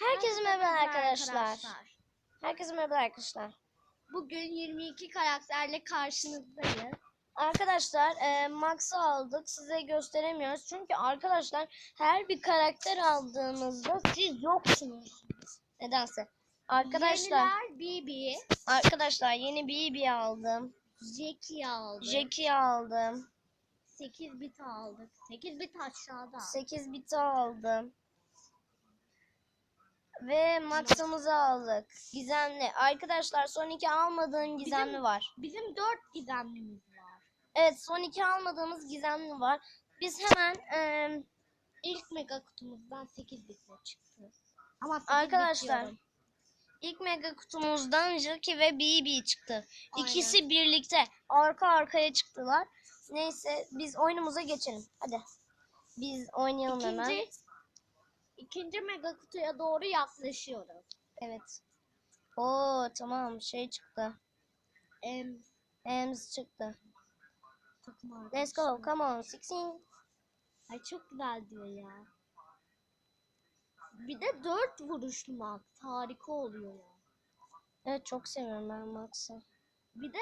Herkese merhaba arkadaşlar. Herkese merhaba arkadaşlar. Bugün 22 karakterle karşınızdayız. Arkadaşlar e, Max'ı aldık. Size gösteremiyoruz. Çünkü arkadaşlar her bir karakter aldığımızda siz yoksunuz. Nedense. Arkadaşlar Yeniler BB, arkadaşlar yeni BB aldım. Jackie aldık. Jackie aldım. 8 bit aldık. 8 bit aşağıda. 8 biti aldım. Ve Max'ımızı aldık. Gizemli. Arkadaşlar son iki almadığım gizemli Bizim- var. Bizim 4 gizemlimiz var. Evet son iki almadığımız gizemli var. Biz hemen eee, İlk mega kutumuzdan 8 bitle çıktı. Ama 8 Arkadaşlar, ilk mega kutumuzdan Jackie ve BB çıktı. Aynen. İkisi birlikte arka arkaya çıktılar. Neyse biz oyunumuza geçelim. Hadi. Biz oynayalım hemen. İkinci, mega kutuya doğru yaklaşıyoruz. Evet. Oo tamam şey çıktı. Em, Ems çıktı. takım Let's go. Come on. 16. Ay çok güzel diyor ya. Bir de 4 vuruşlu max. Harika oluyor ya. Evet çok seviyorum ben Max'ı. Bir de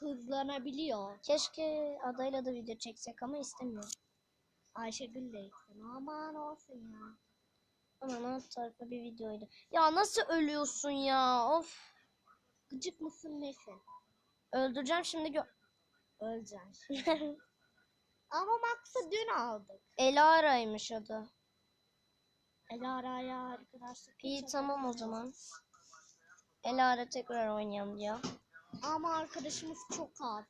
hızlanabiliyor. Keşke adayla da video çeksek ama istemiyorum. Ayşegül de eksin. Aman olsun ya. Aman alt tarafa bir videoydu. Ya nasıl ölüyorsun ya? Of. Gıcık mısın nesin? Öldüreceğim şimdi gö Öleceksin. Ama Max'ı dün aldık. Elara'ymış adı. Elara'ya arkadaşlık. İyi tamam o zaman. Elara tekrar oynayalım ya. Ama arkadaşımız çok az.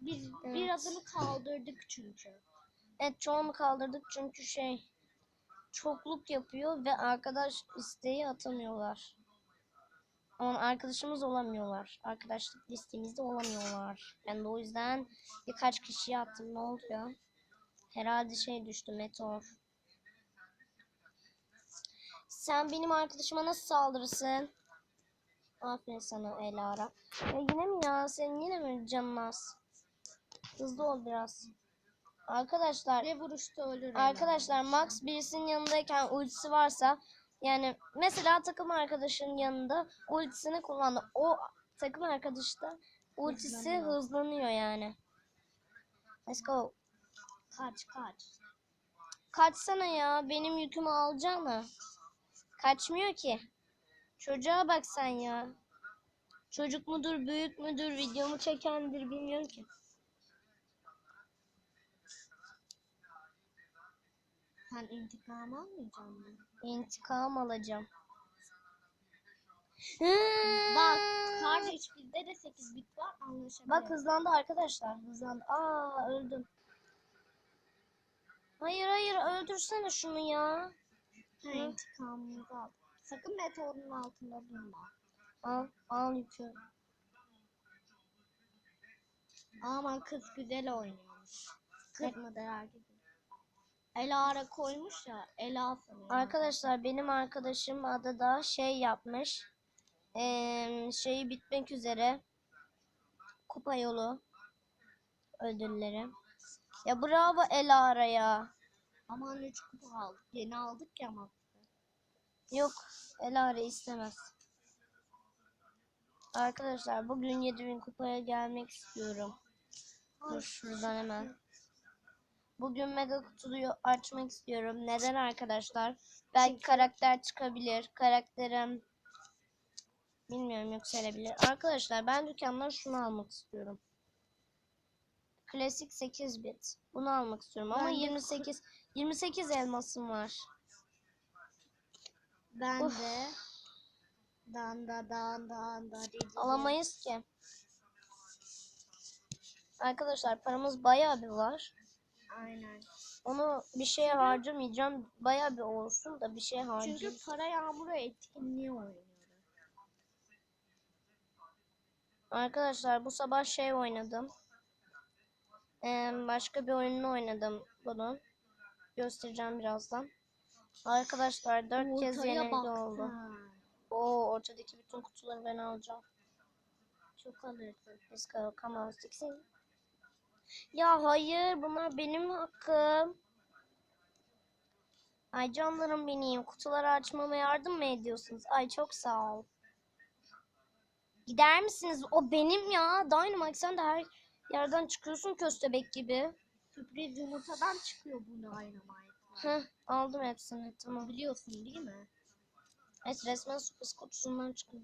Biz Evet. birazını kaldırdık çünkü. Evet çoğunu kaldırdık çünkü şey çokluk yapıyor ve arkadaş isteği atamıyorlar. Ama arkadaşımız olamıyorlar. Arkadaşlık listemizde olamıyorlar. Ben de o yüzden birkaç kişiye attım. Ne oldu ya? Herhalde şey düştü meteor. Sen benim arkadaşıma nasıl saldırırsın? Aferin sana Elara. Ya yine mi ya? Senin yine mi canın az? Hızlı ol biraz. Arkadaşlar Ve vuruşta ölür. Arkadaşlar Elara. Max birisinin yanındayken ultisi varsa yani mesela takım arkadaşının yanında ultisini kullandı. O takım arkadaş da ultisi Hızlanıyor. hızlanıyor yani. Let's go. Kaç kaç. Kaçsana ya benim yükümü alacağına. Kaçmıyor ki. Çocuğa bak sen ya. Çocuk mudur büyük müdür videomu çekendir bilmiyorum ki. Sen intikam almayacaksın mı? İntikam alacağım. Bak kardeş bizde de 8 bit var anlaşabiliriz. Bak hızlandı arkadaşlar. Hızlandı. Aa öldüm. Hayır hayır öldürsene şunu ya. Ha, intikamımızı al. Sakın meteorun altında durma. Al al yükü. Aman kız güzel oynuyormuş. Kız mıdır erkek? Elara koymuş ya. Ela sanıyor. Arkadaşlar benim arkadaşım adada şey yapmış. Ee, şeyi bitmek üzere. Kupa yolu ödülleri. Ya bravo Elara ya. Aman 3 kupa aldık. Yeni aldık ya ama. Yok Elara istemez. Arkadaşlar bugün 7000 kupaya gelmek istiyorum. Dur şuradan hemen. Bugün mega kutuyu açmak istiyorum. Neden arkadaşlar? Belki karakter çıkabilir. Karakterim bilmiyorum yükselebilir. Arkadaşlar ben dükkandan şunu almak istiyorum. Klasik 8 bit. Bunu almak istiyorum ama Ben de 28 28 elmasım var. Ben Of. de dan da dan dan da. Alamayız ki. Arkadaşlar paramız bayağı bir var. Aynen. Onu bir şeye harcamayacağım. Bayağı bir olsun da bir şeye harcayayım. Çünkü para yağmuru etkinliği oynuyoruz. Arkadaşlar bu sabah şey oynadım. Ee, başka bir oyununu oynadım bunun. Göstereceğim birazdan. Arkadaşlar dört kez yenildi oldu. Oo ortadaki bütün kutuları ben alacağım. Çok alırsın. Come on. Sixteen. Ya hayır bunlar benim hakkım. Ay canlarım benim. Kutuları açmama yardım mı ediyorsunuz? Ay çok sağ ol. Gider misiniz? O benim ya. Dynamite sen de her yerden çıkıyorsun köstebek gibi. Sürpriz yumurtadan çıkıyor bu dynamite. Heh, aldım hepsini. Tamam. Biliyorsun değil mi? Evet resmen sürpriz kutusundan çıkıyor.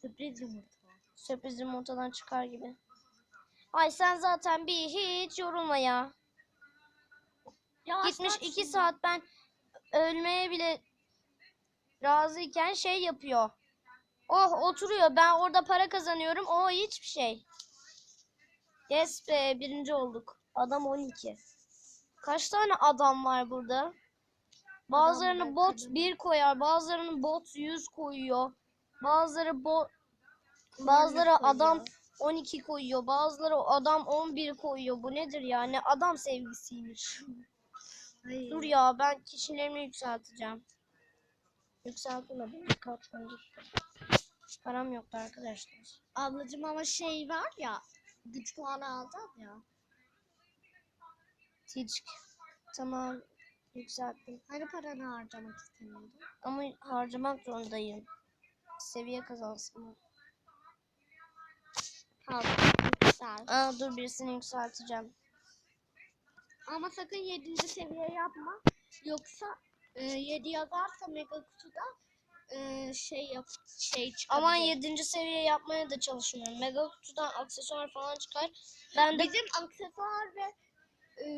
Sürpriz yumurta. Sürpriz yumurtadan çıkar gibi. Ay sen zaten bir hiç yorulma ya. Ya Gitmiş iki saat ben ölmeye bile razıyken şey yapıyor. Oh oturuyor. Ben orada para kazanıyorum. O hiçbir şey. Yes be birinci olduk. Adam 12. Kaç tane adam var burada? Bazılarını bot kadın. 1 koyar. Bazılarını bot 100 koyuyor. Bazıları bot bazıları koyuyor. Adam 12 koyuyor. Bazıları adam 11 koyuyor. Bu nedir ya? Ne adam sevgisiymiş. Hayır. Dur ya ben kişilerimi yükselteceğim. Yükseltemedim. Katlandı. Param yoktu arkadaşlar. Ablacım ama şey var ya. Güç puanı alacağız ya. Ticik. Tamam. Yükselttim. Hani paranı harcamak istemiyordun? Ama harcamak zorundayım. Seviye kazansın. Tamam. Güzel. Aa dur birisini yükselteceğim. Ama sakın 7. seviye yapma. Yoksa e, 7 yazarsa mega kutuda e, şey yap şey çıkabilir. Aman 7. seviye yapmaya da çalışmıyorum. Mega kutudan aksesuar falan çıkar. Ben de Bizim aksesuar ve e,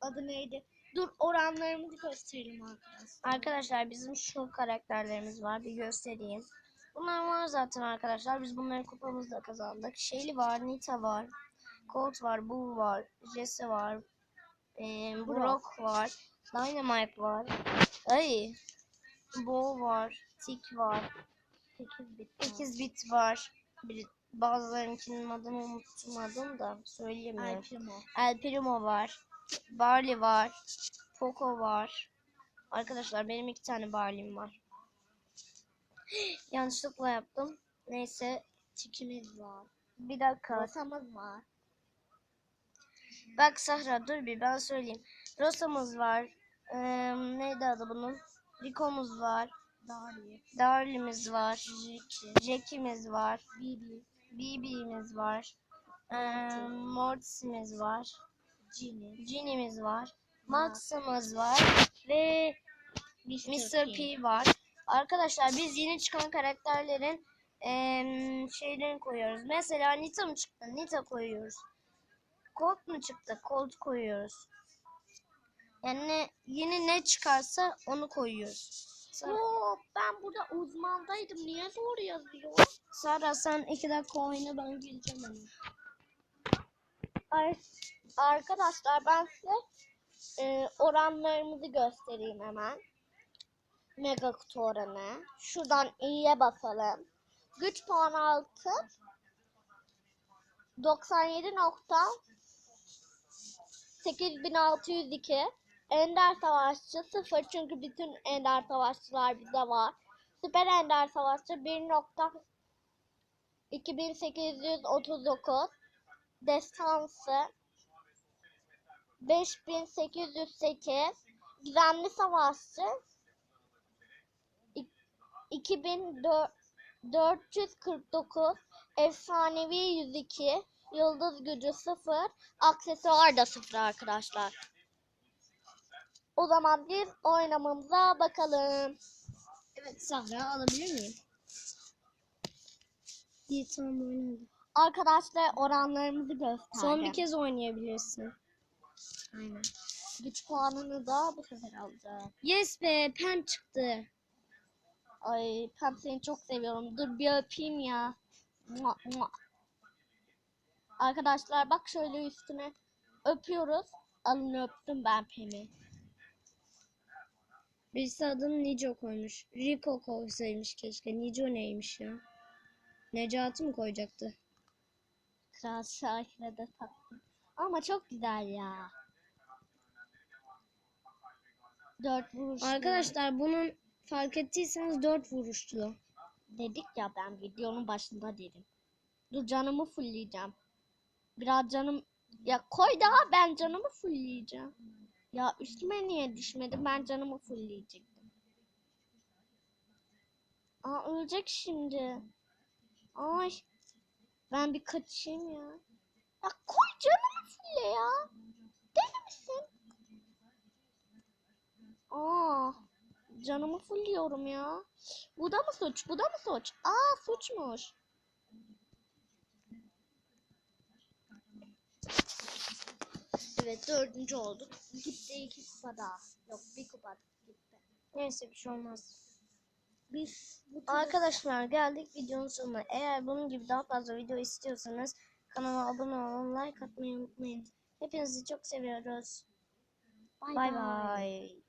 adı neydi? Dur oranlarımızı gösterelim arkadaşlar. Arkadaşlar bizim şu karakterlerimiz var. Bir göstereyim. Bunlar var zaten arkadaşlar. Biz bunları kupamızda kazandık. Shelly var, Nita var. Colt var, Bull var, Jesse var. Ee, Brock var. Dynamite var. Ay. Bo var. Tick var. 8 bit. 8 bit var. Bir, bazılarınkinin adını unutmadım da söyleyemiyorum. Ay Primo. El Primo var. Barley var. Poco var. Arkadaşlar benim iki tane Barley'm var. Yanlışlıkla yaptım. Neyse. Çikimiz var. Bir dakika. Rosamız var. Bak Sahra dur bir ben söyleyeyim. Rosa'mız var. Ee, neydi adı bunun? Rico'muz var. Dari. Darly'miz var. Jiki. Jackie'miz var. Bibi. BB'miz var. Ee, Mortis'imiz var. Ginny. Ginny'miz var. Max'ımız var. Ve Mr. P var. Arkadaşlar biz yeni çıkan karakterlerin eee, şeylerini koyuyoruz. Mesela Nita mı çıktı? Nita koyuyoruz. Colt mu çıktı? Colt koyuyoruz. Yani ne- yeni ne çıkarsa onu koyuyoruz. Oo, ben burada uzmandaydım. Niye doğru yazıyor? Sara sen iki dakika oyna ben geleceğim hemen. Ay, arkadaşlar ben size e, oranlarımızı göstereyim hemen. Mega kutu. Şuradan iyiye basalım. Güç puan altı 97.8602 Ender Savaşçı 0 çünkü bütün Ender Savaşçılar bizde var. Süper Ender Savaşçı 1.2839 Destansı 5808 Gizemli Savaşçı 2449 Efsanevi 102 Yıldız Gücü 0 Aksesuar da 0 arkadaşlar. O zaman biz oynamamıza bakalım. Evet Sahra alabilir miyim? İyi tamam oynadım. Arkadaşlar oranlarımızı gösterdim. Son bir kez oynayabilirsin. Aynen. Güç puanını da bu sefer alacağım. Yes be pen çıktı. Ay Pem seni çok seviyorum. Dur bir öpeyim ya. Mua, mua. Arkadaşlar bak şöyle üstüne öpüyoruz. Alın öptüm ben Pem'i. Birisi adını Nico koymuş. Rico koysaymış keşke. Nico neymiş ya? Necati mi koyacaktı? Kral Şahine de taktım. Ama çok güzel ya. Dört vuruş. Arkadaşlar bunun fark ettiyseniz 4 vuruşlu. Dedik ya ben videonun başında dedim. Dur canımı fullleyeceğim. Biraz canım... Ya koy daha ben canımı fullleyeceğim. Ya üstüme niye düşmedi? Ben canımı fullleyecektim. Aa ölecek şimdi. Ay. Ben bir kaçayım ya. Ya koy canımı fulle ya. Deli misin? Aa. Canımı fullüyorum ya. Bu da mı suç? Bu da mı suç? Aa suçmuş. Evet dördüncü olduk. Gitti iki kupa daha. Yok bir kupa gitti. Neyse bir şey olmaz. Biz bu Arkadaşlar geldik videonun sonuna. Eğer bunun gibi daha fazla video istiyorsanız kanala abone olun, like atmayı unutmayın. Hepinizi çok seviyoruz. Bay. bay.